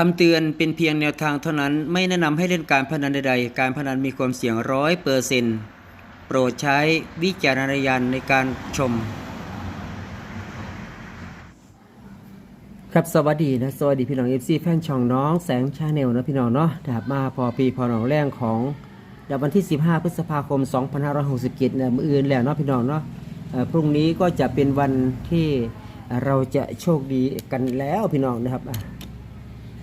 คำเตือนเป็นเพียงแนวทางเท่านั้น ไม่แนะนำให้เล่นการพนันใดๆ การพนันมีความเสี่ยงร้อยเปอร์เซนต์โปรดใช้วิจารณญาณในการชม ครับสวัสดีนะสวัสดีพี่น้องเอฟซีแฟนช่องน้องแสงชาแนลนะพี่น้องเนาะนะครับมาพอปีพอหนองแรงของเดวันที่ 15 พฤษภาคม 2567นะมืออื่นแล้วเนาะพี่น้องเนาะพรุ่งนี้ก็จะเป็นวันที่เราจะโชคดีกันแล้วพี่น้องนะครับ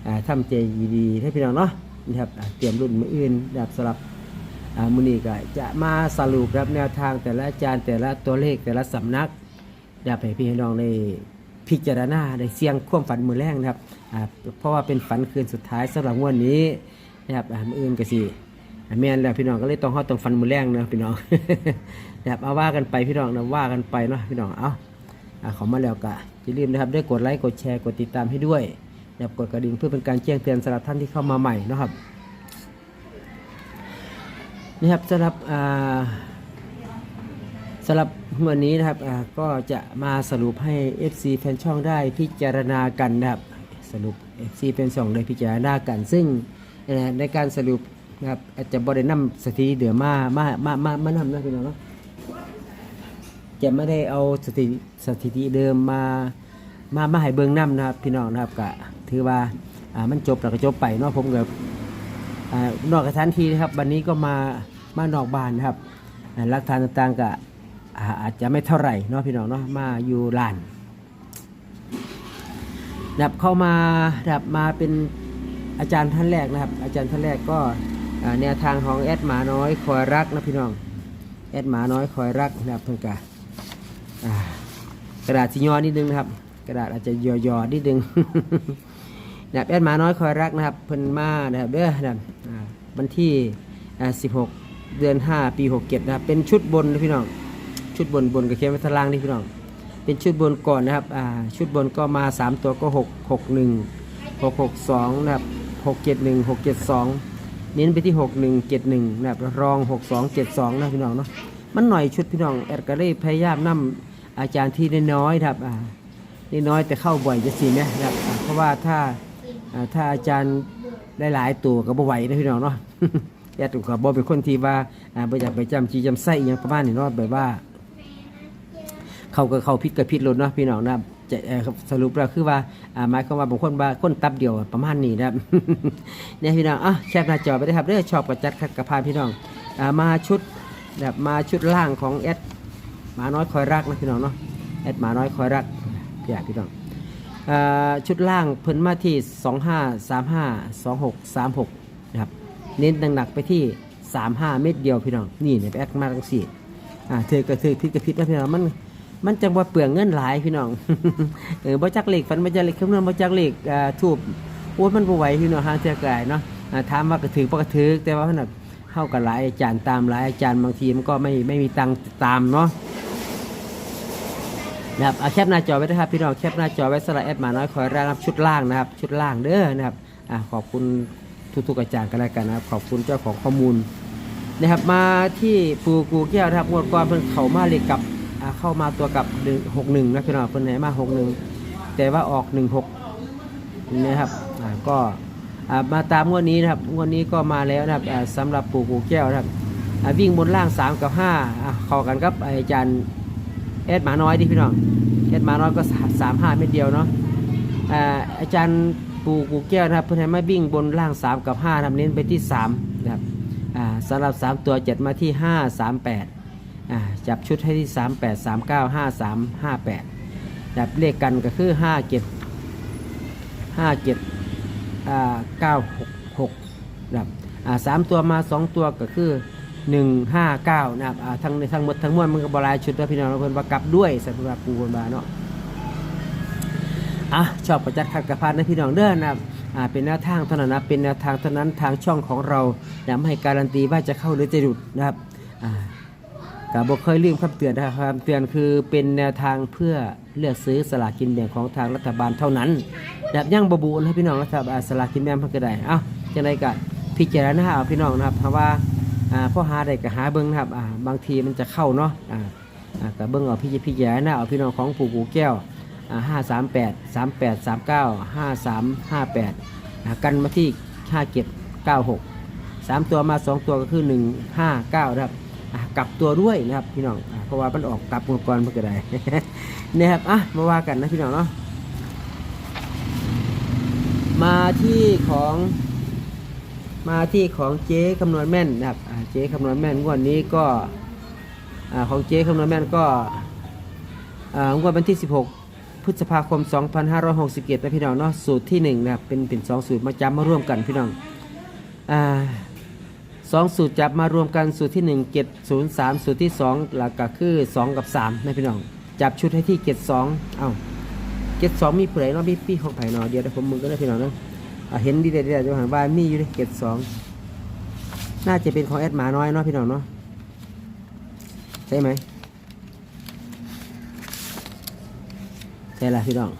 อะอ่าทำใจดีๆให้พี่น้องเนาะนะครับเตรียมรุ่นมืออื่นแบบสลับมือนี้ก็จะมาสรุปครับแนวทางแต่ละอาจารย์แต่ละตัวเลขแต่ละสำนักอยากให้พี่น้องได้พิจารณาได้เสียงควมฝันมือแรกนะครับเพราะว่าเป็นฝันคืนสุดท้ายสำหรับวันนี้นะครับมืออื่นก็สิอ่แม่นแล้วพี่น้องก็เลยต้องเฮาต้องฝันมือแรกนะพี่น้องนะครับเอาว่ากันไปพี่น้องนะว่ากันไปเนาะพี่น้องเอาขอมาแล้วก็อย่าลืมนะครับได้กดไลค์กดแชร์กดติดตามให้ด้วย นะครับกดกระดิ่งเพื่อเป็นการแจ้งเตือนสำหรับท่านที่เข้ามาใหม่นะครับนี่ครับสำหรับสำหรับวันนี้นะครับก็จะมาสรุปให้ FC แฟนช่องได้พิจารณากันนะครับสรุป FC แฟนช่องได้พิจารณากัน ซึ่งในการสรุปนะครับอาจจะบริณนำสถิติเดือมามามามามานํนะพี่น้องเนาะจะไม่ได้เอาสถิติสถิติเดิมมามามาให้เบิ่งนํนะครับพี่น้องนะครับก็ ถือว่าอ่ามันจบแล้วก็จบไปเนาะผมกับอ่านอกสถานที่นะครับ วันนี้ก็มามานอกบ้านนะครับหลักฐานต่างๆก็อาจจะไม่เท่าไหร่เนาะพี่น้องเนาะมาอยู่ลานดับเข้ามาดับมาเป็นอาจารย์ท่านแรกนะครับ อาจารย์ท่านแรกก็แนวทางของแอดหมาน้อยคอยรักนะพี่น้องแอดหมาน้อยคอยรักนะครับเพิ่งกะอ่ากระดาษสีย่อนิดนึงนะครับ กระดาษอาจจะย่อๆนิดนึง นะครับแอดมาน้อยคอยรักนะครับเพิ่นมานะครับเด้อนะครับวันที่16 เดือน 5 ปี 67 นะครับ เป็นชุดบนนะพี่น้อง ชุดบนบนกับเขียนไว้ทางล่างนี่พี่น้อง เป็นชุดบนก่อนนะครับชุดบนก็มา 3 ตัวก็ 6 6 1 6 6 2 นะครับ 6 7 1 6 7 2 เน้นไปที่ 6 1 7 1 นะครับ รอง 6 2 7 2 นะพี่น้องเนาะ มันหน่อยชุดพี่น้องแอดก็ได้พยายามนำอาจารย์ที่น้อยๆครับอ่าน้อยๆแต่เข้าบ่อยจะสิไหมนะครับ เพราะว่าถ้า ถ้าอาจารย์ได้หลายตัวก็บ่ไหวนะพี่น้องเนาะแอดก็บ่เป็นคนที่ว่าบ่อยากไปจำจีจำไส้อหยังประมาณนี้เนาะแบบว่าเขาก็เขาพิษกับพิษลดเนาะพี่น้องนะจะสรุปแล้วคือว่าหมายความว่าบางคนว่าคนตับเดียวประมาณนี้นะเนี่ยพี่น้องอะแคปหน้าจอไปได้ครับเด้องชอบกับจัดขัดกับพานพี่น้องมาชุดแบบมาชุดล่างของแอดหมาน้อยคอยรักนะพี่น้องเนาะแอดหมาน้อยคอยรักพี่อพี่น้อง ชุดล่างเพิ่นมาที่ 25 35 26 36 นะครับ เน้นหนักๆไปที่ 35 เม็ดเดียวพี่น้อง นี่เนี่ยแอดมาทั้งสี่อ่าเธอก็เธอพิษกับพิษนะพี่น้องมันมันจังว่าเปลืองเงินหลายพี่น้อง เออบ่จักเลขฝันบ่จักเลขคำนวณบ่จักเลขอ่าทูบโอ้ยมันบ่ไหวพี่น้องหาเทื่อกายเนาะอ่าถามว่ากระถือบ่กระถือแต่ว่ามันน่ะเฮากับหลายอาจารย์ตามหลายอาจารย์บางทีมันก็ไม่ไม่มีตังตามเนาะ นะครับเอาแคปหน้าจอไว้นะครับพี่น้องแคปหน้าจอไว้สำหรับแอดมาน้อยคอยรับชุดล่างนะครับ ชุดล่างเด้อนะครับอ่าขอบคุณทุกๆอาจารย์กันแล้วกันนะครับ ขอบคุณเจ้าของข้อมูลนะครับมาที่ปูกูแก้วนะครับงวดก่อนเพิ่นเข้ามาเลขกับอ่าเข้ามาตัวกับหกหนึ่งนะพี่น้องเพิ่นไหนมาหกหนึ่งแต่ว่าออกหนึ่งหกนะครับอ่าก็อ่ามาตามงวดนี้นะครับงวดนี้ก็มาแล้วนะครับอ่าสำหรับปูกูแก้วนะครับอ่าวิ่งบนล่าง 3 กับ5อ่าเข้ากันครับอาจารย์ เอ็ดหมาน้อยดิพี่น้องเอ็ดหมาน้อยก็สามห้าเม็ดเดียวเนาะอ่าอาจารย์ปูกูแก้วนะครับเพิ่นให้มาวิ่งบนล่าง 3 กับ5นะครับเน้นไปที่3นะครับอ่าสำหรับ 3 ตัวจัดมาที่ 5 3 8อ่าจับชุดให้ที่ 3 8 3 9 5 3 5 8จับเลขกันก็คือ 5 7 5 7อ่า9 6 6นะครับอ่าสามตัวมา 2 ตัวก็คือ 1 5 9นะครับอ่าทั้งทั้งหมดทั้งมวลมันก็บหลายชุดแล้วพี่น้องเราเพิ่นว่ากลับด้วยสำหรับปูคนบาเนาะอะชอบประจัดขัดกระพานนะพี่น้องเด้อนะครับอ่าเป็นแนวทางเท่านั้นนะเป็นแนวทางเท่านั้นทางช่องของเราอย่าไม่ให้การันตีว่าจะเข้าหรือจะหลุดนะครับอ่ากาบอกเคยลืมคำเตือนนะครับคำเตือนคือเป็นแนวทางเพื่อเลือกซื้อสลากกินแบ่งของทางรัฐบาลเท่านั้นแบบย่างบบูนะพี่น้องนะครับสลากกินแบ่งเพันก็ไดเอ้าจะไรกันพิจารณาเอาพี่น้องนะครับเพราะว่า พ่อหาได้ก็หาเบิ้งนะครับอ่าบางทีมันจะเข้าเนาะอ่าอ่าก็เบิ้งเอาพี่พิจารณาเอาพี่น้องของปู่กูแก้วห้าสามแปดสามแปดสามเก้าห้าสามห้าแปดอ่ากันมาที่ห้าเจ็ดเก้าหกสามตัวมาสองตัวก็คือหนึ่งห้าเก้านะครับอะกลับตัวด้วยนะครับพี่น้องอเพราะว่ามันออกกลับงวดก่อนเพื่อได้เนี่ยครับอะมาว่ากันนะพี่น้องเนาะมาที่ของมาที่ของเจ๊คำนวณแม่นนะครับ เจ๊คำนวณแม่นงวดนี้ก็อของเจ๊คำนวณแม่นก็งวดวันที่ 16 พฤษภาคม 2567นะพี่น้องเนาะสูตรที่1นะครับเป็นเป็นสองสูตรมาจำมาร่วมกันพี่น้องอ่าสองสูตรจับมารวมกันสูตรที่ 1 7 0 3 สูตรที่ 2 หลักก็คือ 2 กับ3นะพี่น้อง จับชุดให้ที่ 7 2 เอ้า7 2มีเปลือยเนาะพี่พี่ของไผ่เนาะเดี๋ยวเดี๋ยวผมมึงก็ได้พี่น้องเนาะเห็นดีเด็ดๆจะหันว่ามีอยู่ในเจ็ดสอง น่าจะเป็นของแอดหมาน้อยเนาะพี่น้องเนาะใช่ไหมใช่ละพี่น้อง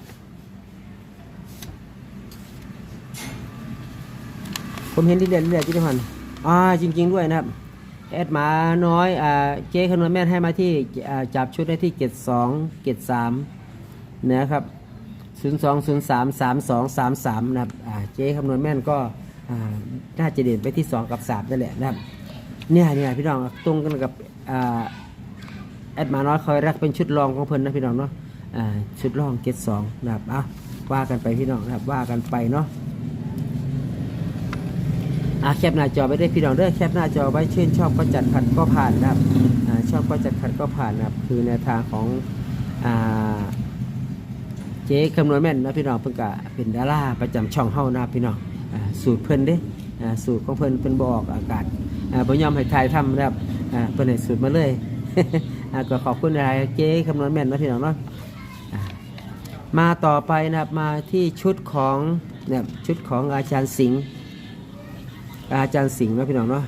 ผมเห็นดีเด็ดๆที่ทุกคนอ่าจริง ๆ ด้วยนะครับแอดหมาน้อยอ่าเจ๊คำนวณแม่นให้มาที่อ่าจับชุดได้ที่เจ็ดสองเจ็ดสามนะครับศูนย์สองศูนย์สามสามสองสามสามนะครับอ่าเจ๊คำนวณแม่นก็ น่าจะเด่นไปที่สองกับสามนั่นแหละนะครับเนี่ยเนี่ยพี่น้องตรงกันกับอแอดมาน้อยคอยรักเป็นชุดรองของเพิ่นนะพี่น้องเนาะชุดรองเจ็ดสองนะครับอะว่ากันไปพี่น้องนะครับว่ากันไปเนาะอาแคปหน้าจอไปได้พี่น้องเด้อแคปหน้าจอไว้ชื่นชอบก็จัดขัดก็ผ่านนะครับอ่าชอบก็จัดขัดก็ผ่านนะครับคือแนวทางของอ่าเจ๊คำนวณแม่นนะพี่น้องเพิ่งกะเป็นดาราประจำช่องเฮ้านะพี่น้อง สูตรเพิ่นเด้สูตรของเพิ่นเพิ่นบอกอากาศอ่าบ่ยอมให้ทายทำนะครับเพิ่นให้สูตรมาเลยก็ขอบคุณอะไรเจ๊คำนวณแม่นนะพี่น้องเนาะมาต่อไปนะครับมาที่ชุดของเนี่ยชุดของอาจารย์สิงห์อาจารย์สิงห์นะพี่น้องเนาะ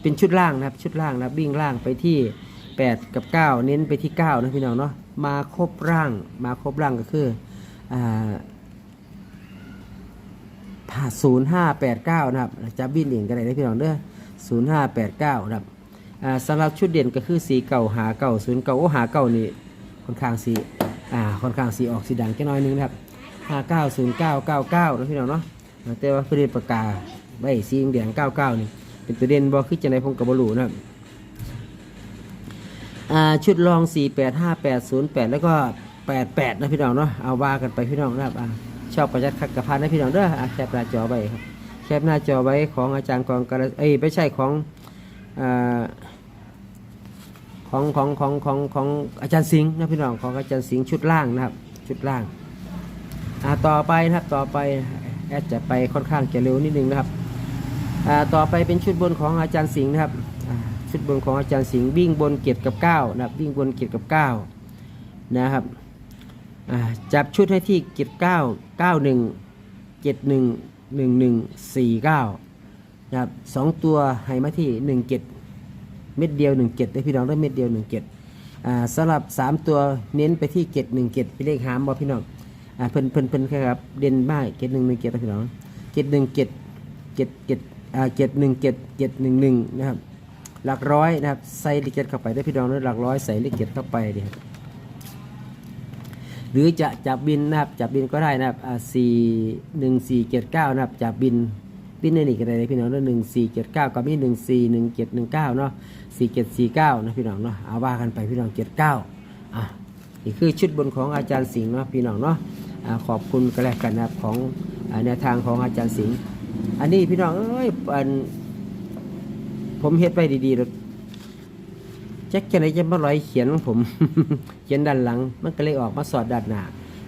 เป็นชุดล่างนะครับชุดล่างนะวิ่งล่างไปที่ 8 กับ 9 เน้นไปที่ 9 นะพี่น้องเนาะมาครบร่างมาครบร่างก็คือ อ่าผ่า0589นะครับจะบินเองกันเลยนะพี่น้องเด้อ0589นะครับอ่าสำหรับชุดเด่นก็คือสีเก่าหาเก่าศูนย์เก่าโอ้หาเก่านี่ค่อนข้างสีอ่าค่อนข้างสีออกสีดังแค่น้อยนึงนะครับ590999นะพี่น้องเนาะแต่ว่าเพื่อนปากกาใบสีแดง99นี่เป็นตัวเด่นบอคือจังไดผมกับบรูนะครับชุดรอง 485808 แล้วก็ 88 นะพี่น้องเนาะ เอาว่ากันไปพี่น้องนะครับ ชอบประจัดขัดกับพันนะพี่น้องเด้อแคปหน้าจอไว้ครับ แคปหน้าจอไว้ของอาจารย์กองกระเอ้ยไม่ใช่ของอของของของของของอาจารย์สิงห์นะพี่น้องของอาจารย์สิงห์ชุดล่างนะครับ ชุดล่างอ่าต่อไปนะครับต่อไปแอดจะไปค่อนข้างจะเร็วนิดนึงนะครับอ่าต่อไปเป็นชุดบนของอาจารย์สิงห์นะครับชุดบนของอาจารย์สิงห์วิ่งบนเกียรติกับ9นะครับวิ่งบนเกียรติกับ9นะครับ จับชุดให้ที่เกียรติ9 91 71 11 49นะครับสองตัวให้มาที่17เม็ดเดียวหนึ่งเกตได้พี่น้องได้เม็ดเดียว17อ่าสำหรับ3ตัวเน้นไปที่เจ็ดหนึ่งเจ็ดเป็นเลขหามบอพี่น้องอ่าเพิ่นเพิ่นเพิ่นครับเด่นมากเจ็ดหนึ่งหนึ่งเจ็ดพี่น้องเจ็ดหนึ่งเจ็ดเจ็ดเจ็ดอ่าเจ็ดหนึ่งเจ็ดเจ็ดหนึ่งหนึ่งนะครับหลักร้อยนะครับใส่เลขเจ็ดเข้าไปได้พี่น้องนะหลักร้อยใส่เลขเจ็ดเข้าไปดีครับ หรือจะจับบินนะครับจับบินก็ได้นะครับสี่หนึ่งสี่เจ็ดเก้านะครับจับบินบินในนี่ก็ได้เลยพี่น้องนะหนึ่งสี่เจ็ดเก้ากับมีหนึ่งสี่หนึ่งเจ็ดหนึ่งเก้าเนาะสี่เจ็ดสี่เก้านะพี่น้องเนาะเอาว่ากันไปพี่น้องเจ็ดเก้าอะนี่คือชุดบนของอาจารย์สิงห์เนาะพี่น้องเนาะอ่าขอบคุณกันแล้วกันนะครับของอแนวทางของอาจารย์สิงห์อันนี้พี่น้องเอ้ยอผมเฮ็ดไปดีๆแล้ว จ็คจะไหนจะมาลอยเขียนของผม เขียนด้านหลัง มันก็เลยออกมาสอดด้านหน้า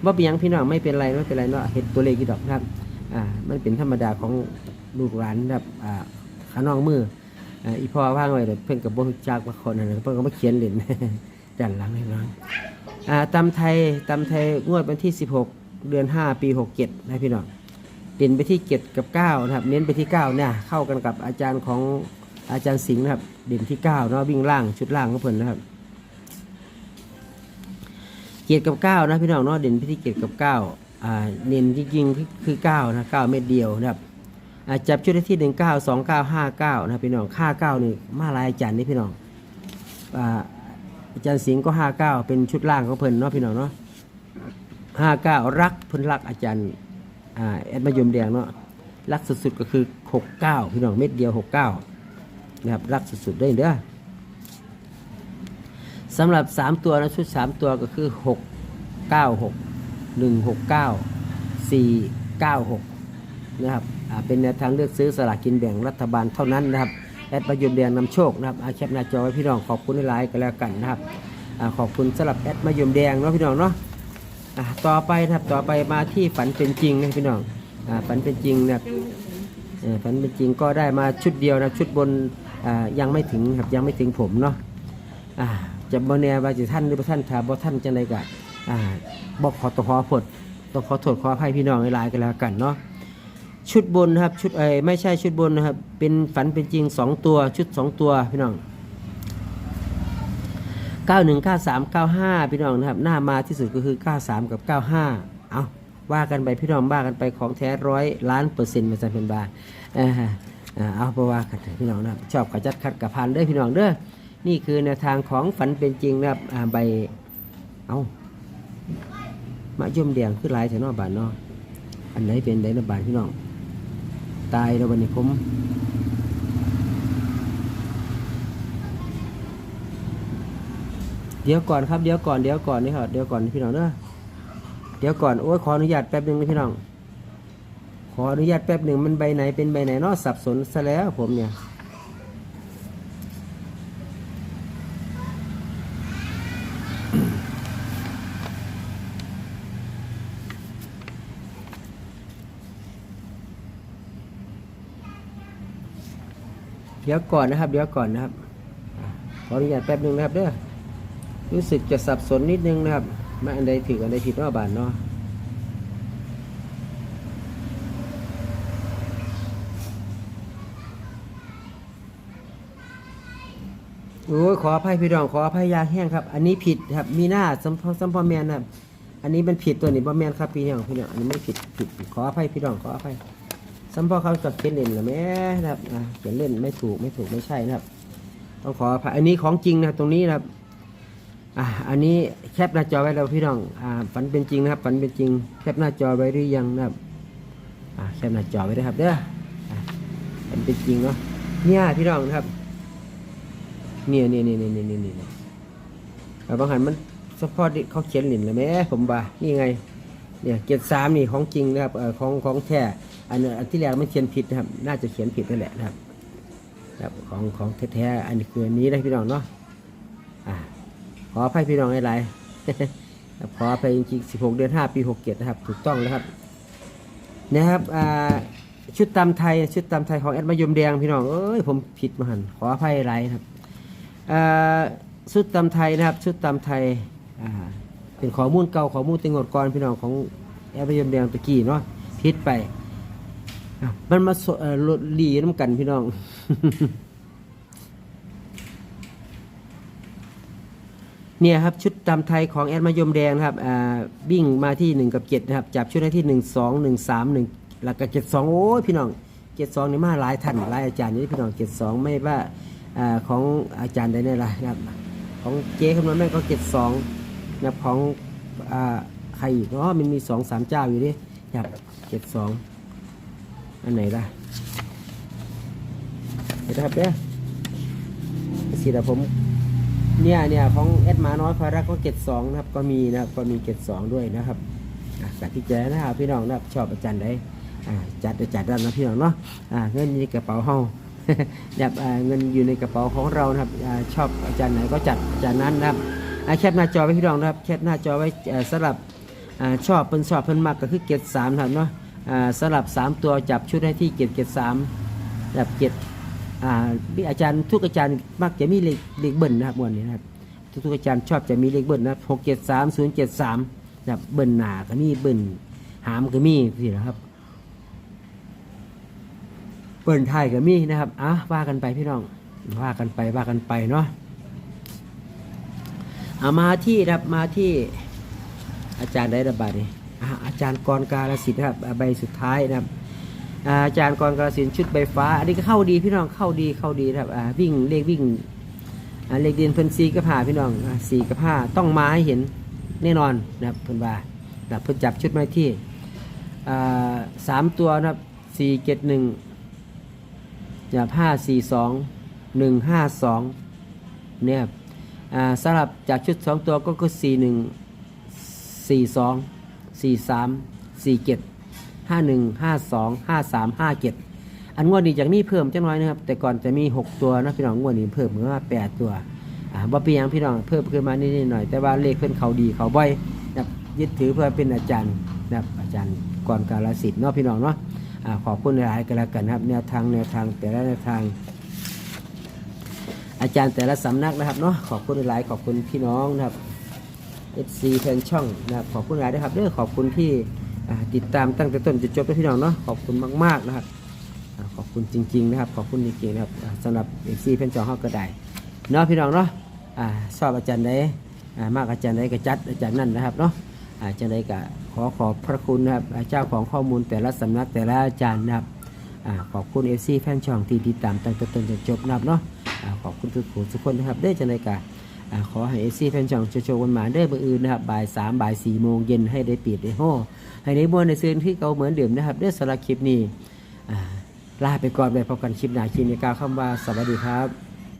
ว่าเป็นยังพี่น้องไม่เป็นไรไม่เป็นไรเนาะเฮ็ดตัวเลขกี่ดอกครับอ่ามันเป็นธรรมดาของลูกหลานนะครับอ่าขาน้องมืออ่าอีพ่อว่างไว้เลยเพิ่อนกับบ่รู้จักว่าคนนั้นเพิ่อนก็มาเขียนเล่นด้านหลังให้น้องอ่าตำไทยตำไทยงวดวันที่ 16 เดือน 5 ปี 67นะพี่น้องเด่นไปที่เจ็ดกับเก้านะครับ เน้นไปที่เก้าเนี่ย เข้ากันกับอาจารย์ของ อาจารย์สิงห์นะครับ เด่นที่เก้าเนาะวิ่งล่างชุดล่างของเพิ่นนะครับเจ็ดกับเก้านะพี่น้องเนาะเด่นไปที่เจ็ดกับเก้าอ่าเน้นจริงๆคือคือเก้านะเก้าเม็ดเดียวนะครับอาจับชุดที่หนึ่งเก้าสองเก้าห้าเก้านะพี่น้องห้าเก้านี่มาลายอาจารย์นี่พี่น้องอ่าอาจารย์สิงห์ก็ห้าเก้าเป็นชุดล่างของเพิ่นเนาะพี่น้องเนาะห้าเก้ารักเพิ่นรักอาจารย์อ่าแอดมายมแดงเนาะรักสุดๆก็คือ69พี่น้องเม็ดเดียว69 นะครับรักสุดๆได้เด้อสำหรับ 3 ตัวนะชุด 3 ตัวก็คือ 6 9 6 1 6 9 4 9 6 นะครับอ่าเป็นแนวทางเลือกซื้อสลากกินแบ่งรัฐบาลเท่านั้นนะครับแอดประยุทธ์แดงนำโชคนะครับอาแคปหน้าจอไว้พี่น้องขอบคุณหลายๆกันแล้วกันนะครับอาขอบคุณสำหรับแอดมายมแดงเนาะพี่น้องเนาะอะต่อไปนะครับต่อไปมาที่ฝันเป็นจริงนะพี่น้องอ่าฝันเป็นจริงนะครับอ่อฝันเป็นจริงก็ได้มาชุดเดียวนะชุดบน ยังไม่ถึงครับยังไม่ถึงผมเนาะอ่าจะบแนว่าจะท่านหรือบ่ท่านถ้าบ่ท่านจังไดก็อ่าบอกขอตัวขอผดต้องขอโทษขออภัยพี่น้องหลายๆกันแล้วกันเนาะชุดบนนะครับชุดเอ้ไม่ใช่ชุดบนนะครับ เป็นฝันเป็นจริงสองตัวชุดสองตัวพี่น้อง 91 93 95 พี่น้องนะครับ หน้ามาที่สุดก็คือ 93 กับ 95 เอาว่ากันไปพี่น้องว่ากันไปของแท้ร้อยล้านเปอร์เซ็นต์มาสันเป็นบาท เออเออเอาไปว่าพี่น้องนะชอบกระจัดขัดกระพันเด้อพี่น้องเด้อนี่คือแนวทางของฝันเป็นจริงนะครับใบเอามาย่มแดงคือหลายแถวนอกบานนาะอันไหนเป็นไหนนะบานพี่น้อง ตายแล้ววันนี้ผมเดี๋ยวก่อนครับเดี๋ยวก่อนเดี๋ยวก่อนนี่ครับเดี๋ยวก่อนพี่น้องเด้อเดี๋ยวก่อนโอ้ยขออนุญาตแป๊บหนึ่งนะพี่น้อง ขออนุญาตแป๊บหนึ่งมันใบไหนเป็นใบไหนเนาะสับสนซะแล้วผมเนี่ยเดี๋ยวก่อนนะครับ เดี๋ยวก่อนนะครับ ขออนุญาตแป๊บหนึ่งนะครับเด้อรู้สึกจะสับสนนิดนึงนะครับมาอันใดถืออันใดผิดเนาะบานเนาะ โอ้ยขออภัยพี่น้องขออภัยยาแห้งครับ อันนี้ผิดครับ มีหน้าสัมพสัมพอแมนครับ อันนี้มันผิดตัวนี้บ่แมนครับพี่น้องพี่น้องอันนี้ไม่ผิดผิดขออภัยพี่น้องขออภัยสัมพอเขากับเขียนเล่นหรือแม่นะครับอ่าเขียนเล่นไม่ถูกไม่ถูกไม่ใช่นะครับ ต้องขออภัยอันนี้ของจริงนะครับตรงนี้นะครับอ่าอันนี้แคปหน้าจอไว้แล้วพี่น้องอ่าฝันเป็นจริงนะครับฝันเป็นจริง แคปหน้าจอไว้หรือยังนะครับอ่าแคปหน้าจอไว้ด้วยครับเด้ออ่าฝันเป็นจริงเนาะเนี่ยพี่น้องนะครับ เนี่ยเนี่ยเนี่ยเนี่ยเนี่ยเนี่ยเนี่ยแต่บางหันมันเฉพาะที่เขาเขียนหลินเลยแหมผมว่านี่ไง เนี่ยเกียรสามนี่ของจริงนะครับของของแท้อันอันที่แรกมันเขียนผิดนะครับ น่าจะเขียนผิดนั่นแหละนะครับครับของของแท้ๆอันนี้คืออันนี้นะพี่น้องเนาะอ่าขออภัยพี่น้องหลายๆครับขออภัยจริงๆ16 เดือน 5 ปี 67 นะครับ ถูกต้องนะครับนะครับอ่าชุดตำไทย ชุดตำไทยของแอดมายมแดงพี่น้องเอ้ยผมผิดมาหันขออภัยหลายครับ ชุดตำไทยนะครับชุดตำไทยอ่าเป็นข้อมูลเก่าข้อมูลติงวดก่อนพี่น้องของแอปเปิลแดงตะกี้เนาะพิษไปอะมันมาสเอ่อลดหลีน้ำกันพี่น้องเนี่ยครับชุดตำไทยของแอดมายมแดงนะครับอ่าวิ่งมาที่ 1 กับ 7 นะครับ จับชุดได้ที่ 1 2 1 3 1แล้วก็72 โอ้ยพี่น้อง 72 นี่มาหลายท่านหลายอาจารย์นี่พี่น้อง 72 ไม่ว่า อของอาจารย์ใดเนี่ยละนะครับ ของเจ๊คำนวณแม่นก็72นะครับของอใครอีกเนาะมันมี2 3เจ้าอยู่ดิครับ72อันไหนล่ะเห็นไหมครับเนี่ยสิแต่ผมเนี่ยเนี่ยของแอดมาน้อยคอยรักก็เกตสองนะครับ ก็มีนะครับก็มีเกตสองด้วยนะครับอะกับพี่แจ๊นะครับพี่น้องนะครับชอบอาจารย์ใดอ่าจัดจัดด้านนะพี่น้องเนาะเงินอยู่ในกระเป๋าเฮา แบบเงินอยู่ในกระเป๋าของเรานะครับอชอบอาจารย์ไหนก็จัดอาจารย์นั้นนะครับอ่าแคปหน้าจอไว้พี่น้องนะครับแคปหน้าจอไว้สำหรับอชอบเพิ่นชอบเพิ่นมากก็คือเกตสามครับเนาะสำหรับสามตัวจับชุดให้ที่เกตเกตสามแบบเกตอ่าพี่อาจารย์ทุกอาจารย์มักจะมีเลขเลขเบิ้ลนะครับวันนี้นะครับทุกทุกอาจารย์ชอบจะมีเลขเบิ้ลนะหกเจ็ดสามศูนย์เจ็ดสามแบบเบิ้ลหนาก็มีเบิ้ลหามก็มีสินะครับ เบิ้ลไทยก็มีนะครับอะว่ากันไปพี่น้องว่ากันไปว่ากันไปเนาะอามาที่นะครับมาที่อาจารย์ได้ระบาดนี่อะอาจารย์กรการสินะครับใบสุดท้ายนะครับอาจารย์กรกรสินชุดใบฟ้า อันนี้ก็เข้าดีพี่น้องเข้าดีเข้าดีนะครับวิ่งเลขวิ่งเลขเดียนเพิ่นซีกับผ้าพี่น้องสีกับผ้าต้องมาให้เห็นแน่นอนนะครับเพิ่นว่านะเพิ่นจับชุดไม้ที่สามตัวนะครับสี่เจ็ดหนึ่ง นะครับห้าสี่สองหนึ่งห้าสองเนี่ยสำหรับจากชุดสองตัวก็คือสี่หนึ่งสี่สองสี่สามสี่เจ็ดห้าหนึ่งห้าสองห้าสามห้าเจ็ดอันงวดนี้จากนี้เพิ่มจังน้อยนะครับ แต่ก่อนจะมีหกตัวนะพี่น้องงวดนี้เพิ่มขึ้นมาแปดตัวอ่าบ่เปียงพี่น้องเพิ่มขึ้นมานิดหน่อยแต่ว่าเลขเพิ่นเขาดีเขาบ่อยนะยึดถือเพื่อเป็นอาจารย์นะอาจารย์ก่อนกาลสิทธิ์เนาะพี่น้องเนาะ อขอบคุณหลายกันแล้วกันนะครับแนวทางแนวทางแต่ละแนวทาง อาจารย์แต่ละสำนักนะครับเนาะขอบคุณหลายขอบคุณพี่น้องนะครับ FC แฟนช่องนะครับขอบคุณหลายด้วยครับเด้อขอบคุณที่ติดตามตั้งแต่ต้นจนจบนะพี่น้องเนาะขอบคุณมาก ๆนะครับขอบคุณจริง ๆ นะครับ ขอบคุณจริงๆนะครับสำหรับ FC แฟนช่องเขาก็ได้เนาะพี่น้องเนาะชอบอาจารย์ใดอ่ามากอาจารย์ใดก็จัดอาจารย์นั่นนะครับเนาะ อาจารย์ใดก็ขอขอบพระคุณนะครับเจ้าของข้อมูลแต่ละสำนักแต่ละอาจารย์นะครับอขอบคุณเอฟซีแฟนช่องที่ติดตามตั้งแต่ต้นจนจบนะครับเนาะอ่าขอบคุณทุกคนทุกคนนะครับได้จังใดก็อ่าขอให้เอฟซีแฟนช่องโชว์โชว์วันหมาได้เบอร์อื่นนะครับบ่ายสามบ่ายสี่โมงเย็นให้ได้ปิดได้โห่ให้ได้บวนในซื้อที่เก่าเหมือนเดิมนะครับได้สำหรับคลิปนี้ลาไปก่อนไปพบกันคลิปหน้าคลิปนี้กาวคำว่าสวัสดีครับ